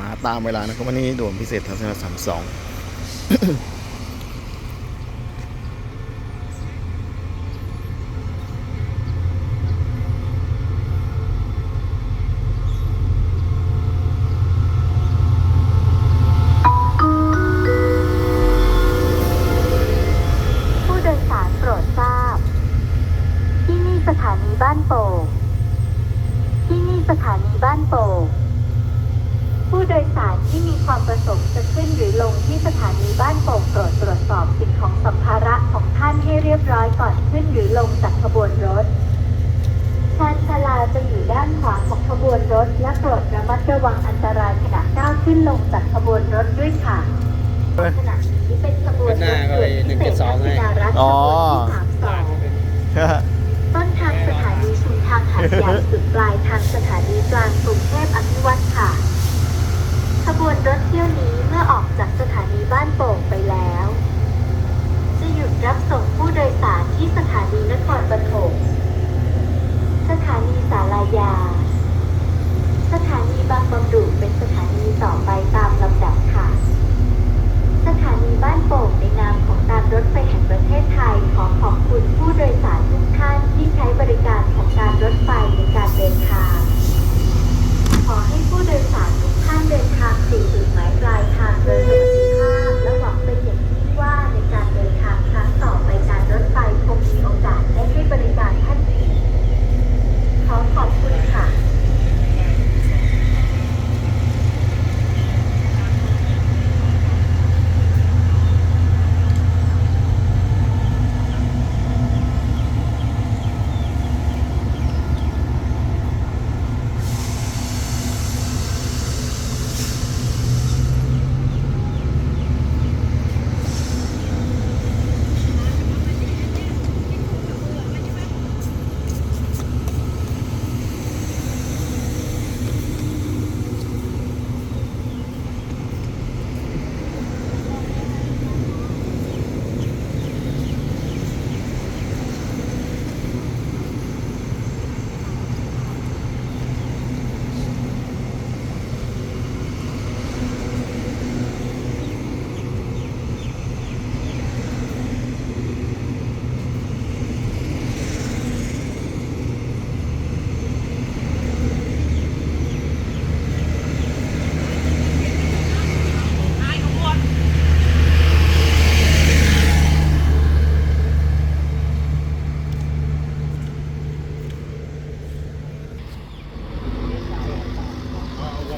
มาตามเวลานะครับวันนี้ด่วนพิเศษทัศนสามสองผู้โดยสารโปรดทราบที่นี่สถานีบ้านโป่งที่นี่สถานีบ้านโป่ง ผู้โดยสารที่มีความประสงค์จะขึ้นหรือลงที่สถานีบ้านโป่งโปรดตรวจสอบสิ่งของสัมภาระของท่านให้เรียบร้อยก่อนขึ้นหรือลงจากขบวนรถชานชาลาจะอยู่ด้านขวาของขบวนรถ และโปรดระมัดระวังอันตรายขณะก้าวขึ้นลงจากขบวนรถด้วยค่ะเฮ้ยขณะนี้เป็นขบวนรถหน้าก็เลย172ให้อ๋อต้นทางสถานีชุมทางหัดใหญ่สุดปลายทางสถ รถเที่ยวนี้เมื่อออกจากสถานีบ้านโป่ง